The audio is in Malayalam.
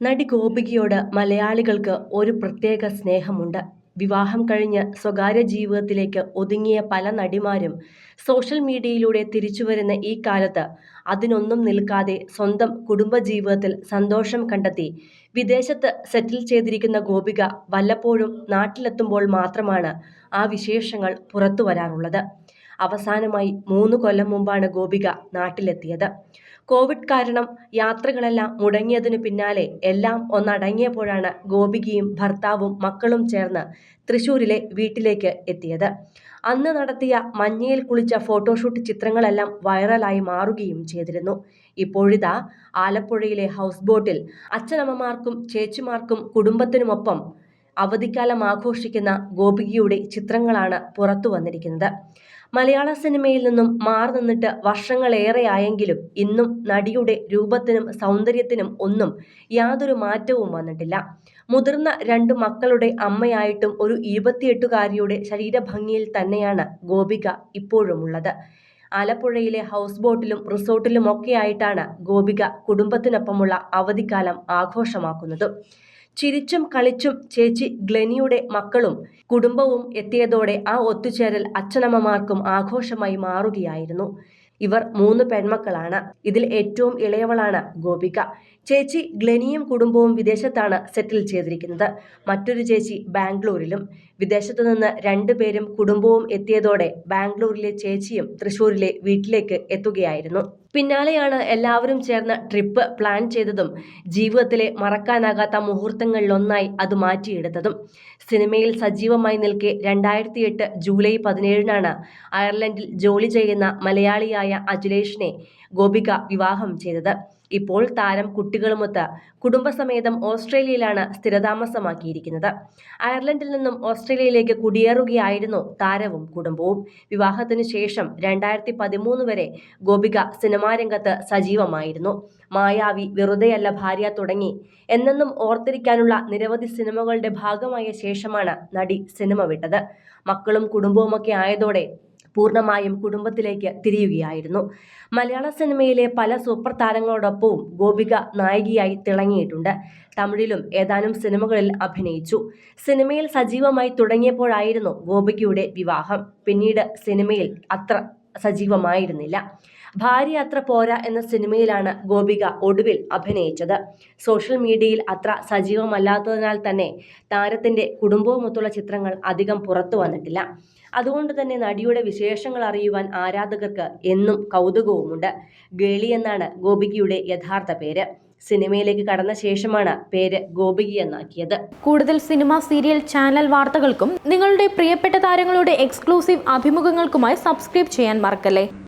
നടി ഗോപികയോട് മലയാളികൾക്ക് ഒരു പ്രത്യേക സ്നേഹമുണ്ട്. വിവാഹം കഴിഞ്ഞ് സ്വകാര്യ ജീവിതത്തിലേക്ക് ഒതുങ്ങിയ പല നടിമാരും സോഷ്യൽ മീഡിയയിലൂടെ തിരിച്ചുവരുന്ന ഈ കാലത്ത് അതിനൊന്നും നിൽക്കാതെ സ്വന്തം കുടുംബജീവിതത്തിൽ സന്തോഷം കണ്ടെത്തി വിദേശത്ത് സെറ്റിൽ ചെയ്തിരിക്കുന്ന ഗോപിക വല്ലപ്പോഴും നാട്ടിലെത്തുമ്പോൾ മാത്രമാണ് ആ വിശേഷങ്ങൾ പുറത്തു വരാറുള്ളത് അവസാനമായി മൂന്ന് കൊല്ലം മുമ്പാണ് ഗോപിക നാട്ടിലെത്തിയത്. കോവിഡ് കാരണം യാത്രകളെല്ലാം മുടങ്ങിയതിനു പിന്നാലെ എല്ലാം ഒന്നടങ്ങിയപ്പോഴാണ് ഗോപികയും ഭർത്താവും മക്കളും ചേർന്ന് തൃശൂരിലെ വീട്ടിലേക്ക് എത്തിയത്. അന്ന് നടത്തിയ മഞ്ഞയിൽ കുളിച്ച ഫോട്ടോഷൂട്ട് ചിത്രങ്ങളെല്ലാം വൈറലായി മാറുകയും ചെയ്തിരുന്നു. ഇപ്പോഴിതാ ആലപ്പുഴയിലെ ഹൗസ് ബോട്ടിൽ അച്ഛനമ്മമാർക്കും ചേച്ചിമാർക്കും കുടുംബത്തിനുമൊപ്പം അവധിക്കാലം ആഘോഷിക്കുന്ന ഗോപികയുടെ ചിത്രങ്ങളാണ് പുറത്തു വന്നിരിക്കുന്നത്. മലയാള സിനിമയിൽ നിന്നും മാറി നിന്നിട്ട് വർഷങ്ങളേറെയായെങ്കിലും ഇന്നും നടിയുടെ രൂപത്തിനും സൗന്ദര്യത്തിനും ഒന്നും യാതൊരു മാറ്റവും വന്നിട്ടില്ല. മുതിർന്ന രണ്ട് മക്കളുടെ അമ്മയായിട്ടും ഒരു ഇരുപത്തിയെട്ടുകാരിയുടെ ശരീരഭംഗിയിൽ തന്നെയാണ് ഗോപിക ഇപ്പോഴുമുള്ളത്. ആലപ്പുഴയിലെ ഹൗസ് ബോട്ടിലും റിസോർട്ടിലുമൊക്കെയായിട്ടാണ് ഗോപിക കുടുംബത്തിനൊപ്പമുള്ള അവധിക്കാലം ആഘോഷമാക്കുന്നത്. ചിരിച്ചും കളിച്ചും ചേച്ചി ഗ്ലെനിയുടെ മക്കളും കുടുംബവും എത്തിയതോടെ ആ ഒത്തുചേരൽ അച്ഛനമ്മമാർക്കും ആഘോഷമായി മാറുകയായിരുന്നു. ഇവർ മൂന്ന് പെൺമക്കളാണ്. ഇതിൽ ഏറ്റവും ഇളയവളാണ് ഗോപിക. ചേച്ചി ഗ്ലെനിയും കുടുംബവും വിദേശത്താണ് സെറ്റിൽ ചെയ്തിരിക്കുന്നത്. മറ്റൊരു ചേച്ചി ബാംഗ്ലൂരിലും. വിദേശത്തു നിന്ന് രണ്ടുപേരും കുടുംബവും എത്തിയതോടെ ബാംഗ്ലൂരിലെ ചേച്ചിയും തൃശൂരിലെ വീട്ടിലേക്ക് എത്തുകയായിരുന്നു. പിന്നാലെയാണ് എല്ലാവരും ചേർന്ന് ട്രിപ്പ് പ്ലാൻ ചെയ്തതും ജീവിതത്തിലെ മറക്കാനാകാത്ത മുഹൂർത്തങ്ങളിലൊന്നായി അത് മാറ്റിയെടുത്തതും. സിനിമയിൽ സജീവമായി നിൽക്കെ രണ്ടായിരത്തി എട്ട് ജൂലൈ പതിനേഴിനാണ് അയർലൻഡിൽ ജോലി ചെയ്യുന്ന മലയാളിയായ അഖിലേഷിനെ ഗോപിക വിവാഹം ചെയ്തത്. ഇപ്പോൾ താരം കുട്ടികളുമൊത്ത് കുടുംബസമേതം ഓസ്ട്രേലിയയിലാണ് സ്ഥിരതാമസമാക്കിയിരിക്കുന്നത്. അയർലൻഡിൽ നിന്നും ഓസ്ട്രേലിയയിലേക്ക് കുടിയേറുകയായിരുന്നു താരവും കുടുംബവും. വിവാഹത്തിനു ശേഷം രണ്ടായിരത്തി പതിമൂന്ന് വരെ ഗോപിക സിനിമാ രംഗത്ത് സജീവമായിരുന്നു. മായാവി വെറുതെയല്ല ഭാര്യ തുടങ്ങി. എന്നെന്നും ഓർത്തിരിക്കാനുള്ള നിരവധി സിനിമകളുടെ ഭാഗമായ ശേഷമാണ് നടി സിനിമ വിട്ടത്. മക്കളും കുടുംബവുമൊക്കെ ആയതോടെ പൂർണമായും കുടുംബത്തിലേക്ക് തിരിയുകയായിരുന്നു. മലയാള സിനിമയിലെ പല സൂപ്പർ താരങ്ങളോടൊപ്പവും ഗോപിക നായികയായി തിളങ്ങിയിട്ടുണ്ട്. തമിഴിലും ഏതാനും സിനിമകളിൽ അഭിനയിച്ചു. സിനിമയിൽ സജീവമായി തുടങ്ങിയപ്പോഴായിരുന്നു ഗോപികയുടെ വിവാഹം. പിന്നീട് സിനിമയിൽ അത്ര സജീവമായിരുന്നില്ല. ഭാര്യ അത്ര പോരാ എന്ന സിനിമയിലാണ് ഗോപിക ഒടുവിൽ അഭിനയിച്ചത്. സോഷ്യൽ മീഡിയയിൽ അത്ര സജീവമല്ലാത്തതിനാൽ തന്നെ താരത്തിന്റെ കുടുംബവുമൊത്തുള്ള ചിത്രങ്ങൾ അധികം പുറത്തു വന്നിട്ടില്ല. അതുകൊണ്ട് തന്നെ നടിയുടെ വിശേഷങ്ങൾ അറിയുവാൻ ആരാധകർക്ക് എന്നും കൗതുകവുമുണ്ട്. ഗേളി എന്നാണ് ഗോപികയുടെ യഥാർത്ഥ പേര്. സിനിമയിലേക്ക് കടന്ന ശേഷമാണ് പേര് ഗോപിക എന്നാക്കിയത് കൂടുതൽ സിനിമ സീരിയൽ ചാനൽ വാർത്തകൾക്കും നിങ്ങളുടെ പ്രിയപ്പെട്ട താരങ്ങളുടെ എക്സ്ക്ലൂസീവ് അഭിമുഖങ്ങൾക്കുമായി സബ്സ്ക്രൈബ് ചെയ്യാൻ മറക്കല്ലേ?